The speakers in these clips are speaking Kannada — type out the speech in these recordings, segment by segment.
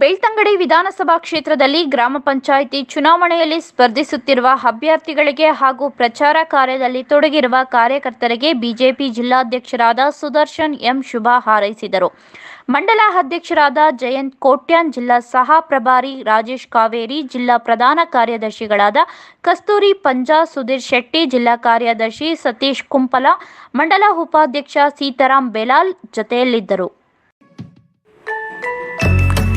ಬೆಳ್ತಂಗಡಿ ವಿಧಾನಸಭಾ ಕ್ಷೇತ್ರದಲ್ಲಿ ಗ್ರಾಮ ಪಂಚಾಯಿತಿ ಚುನಾವಣೆಯಲ್ಲಿ ಸ್ಪರ್ಧಿಸುತ್ತಿರುವ ಅಭ್ಯರ್ಥಿಗಳಿಗೆ ಹಾಗೂ ಪ್ರಚಾರ ಕಾರ್ಯದಲ್ಲಿ ತೊಡಗಿರುವ ಕಾರ್ಯಕರ್ತರಿಗೆ ಬಿಜೆಪಿ ಜಿಲ್ಲಾಧ್ಯಕ್ಷರಾದ ಸುದರ್ಶನ್ ಎಂ ಶುಭ ಹಾರೈಸಿದರು. ಮಂಡಲ ಅಧ್ಯಕ್ಷರಾದ ಜಯಂತ್ ಕೋಟ್ಯಾನ್, ಜಿಲ್ಲಾ ಸಹ ಪ್ರಭಾರಿ ರಾಜೇಶ್ ಕಾವೇರಿ, ಜಿಲ್ಲಾ ಪ್ರಧಾನ ಕಾರ್ಯದರ್ಶಿಗಳಾದ ಕಸ್ತೂರಿ ಪಂಜಾ ಸುಧೀರ್ ಶೆಟ್ಟಿ, ಜಿಲ್ಲಾ ಕಾರ್ಯದರ್ಶಿ ಸತೀಶ್ ಕುಂಪಲ, ಮಂಡಲ ಉಪಾಧ್ಯಕ್ಷ ಸೀತಾರಾಮ್ ಬೆಲಾಲ್ ಜೊತೆಯಲ್ಲಿದ್ದರು.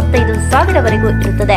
ಇಪ್ಪತ್ತೈದು ಸಾವಿರವರೆಗೂ ಇರುತ್ತದೆ.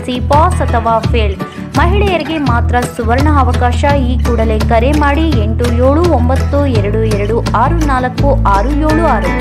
ಎಸ್ಎಲ್ಸಿ ಪಾಸ್ ಅಥವಾ ಫೇಲ್. ಮಹಿಳೆಯರಿಗೆ ಮಾತ್ರ ಸುವರ್ಣ ಅವಕಾಶ ಈ ಕೂಡಲೇ ಕರೆ ಮಾಡಿ ಎಂಟು ಏಳು ಒಂಬತ್ತು ಎರಡು ಎರಡು ಆರು ನಾಲ್ಕು ಆರು ಏಳು ಆರು.